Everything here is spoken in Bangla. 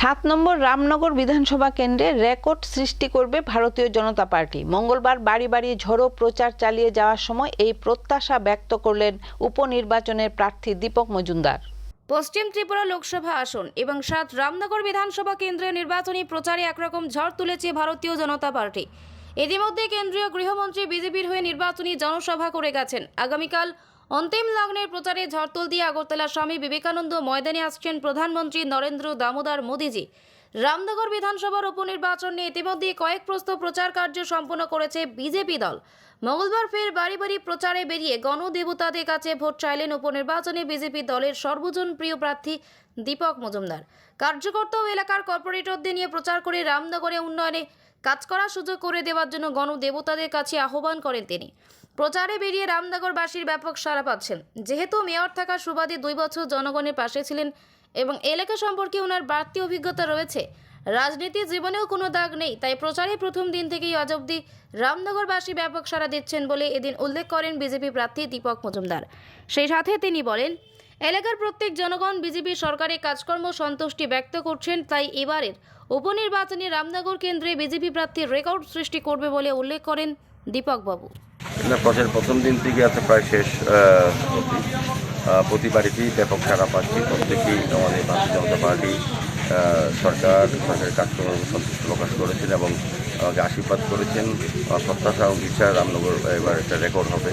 সাত নম্বর রামনগর বিধানসভা কেন্দ্রে রেকর্ড সৃষ্টি করবে ভারতীয় জনতা পার্টি। মঙ্গলবার বাড়ি বাড়ি ঝড়ো প্রচার চালিয়ে যাওয়ার সময় এই প্রত্যাশা ব্যক্ত করলেন উপনির্বাচনের প্রার্থী দীপক মজুমদার। পশ্চিম ত্রিপুরা লোকসভা আসন এবং সাত রামনগর বিধানসভা কেন্দ্রের নির্বাচনী প্রচারে একরকম ঝড় তুলেছে ভারতীয় জনতা পার্টি। ইতিমধ্যে কেন্দ্রীয় গৃহমন্ত্রী বিজেপির হয়ে নির্বাচনী জনসভা করে গেছেন। আগামীকাল অন্তিম লগ্নের প্রচারে ঝড়তুল দিয়ে আগরতলা স্বামী বিবেকানন্দ ময়দানে আসছেন প্রধানমন্ত্রী নরেন্দ্র দামোদর মোদীজি। রামনগর বিধানসভার উপনির্বাচন নিয়ে ইতিমধ্যে কয়েক প্রস্ত প্রচার কার্য সম্পন্ন করেছে বিজেপি দল। মঙ্গলবার ফের বাড়ি বাড়ি প্রচারে বেরিয়ে গণদেবতাদের কাছে ভোট চাইলেন উপনির্বাচনে বিজেপি দলের সর্বজন প্রিয় প্রার্থী দীপক মজুমদার। কার্যকর্তা ও এলাকার কর্পোরেটরদের নিয়ে প্রচার করে রামনগরে উন্নয়নে কাজ করার সুযোগ করে দেওয়ার জন্য গণদেবতাদের কাছে আহ্বান করেন তিনি। প্রচারে বেরিয়ে রামনগরবাসীর ব্যাপক সাড়া পাচ্ছেন। যেহেতু মেয়র থাকার সুবাদে দুই বছর জনগণের পাশে ছিলেন এবং এলাকা সম্পর্কে ওনার বাড়তি অভিজ্ঞতা রয়েছে রাজনীতি জীবনেও কোনো দাগ নেই, তাই প্রচারে প্রথম দিন থেকেই আজ অবধি রামনগরবাসী ব্যাপক সাড়া দিচ্ছেন বলে এদিন উল্লেখ করেন বিজেপি প্রার্থী দীপক মজুমদার। সেই সাথে তিনি বলেন, এলাকার প্রত্যেক জনগণ বিজেপি সরকারের কাজকর্ম সন্তুষ্টি ব্যক্ত করছেন, তাই এবারের উপনির্বাচনে রামনগর কেন্দ্রে বিজেপি প্রার্থী রেকর্ড সৃষ্টি করবে বলে উল্লেখ করেন দীপক বাবু। না প্রচার প্রথম দিন থেকে আছে প্রায় শেষ প্রতি বাড়িতেই ব্যাপক খারাপ পাচ্ছি। প্রত্যেকেই আমাদের ভারতীয় জনতা পার্টি সরকার, সরকারের কাজকর্ম সন্তুষ্ট প্রকাশ করেছেন এবং আমাকে আশীর্বাদ করেছেন। সত্যাশা এবং ইচ্ছা রামনগর এবার একটা রেকর্ড হবে।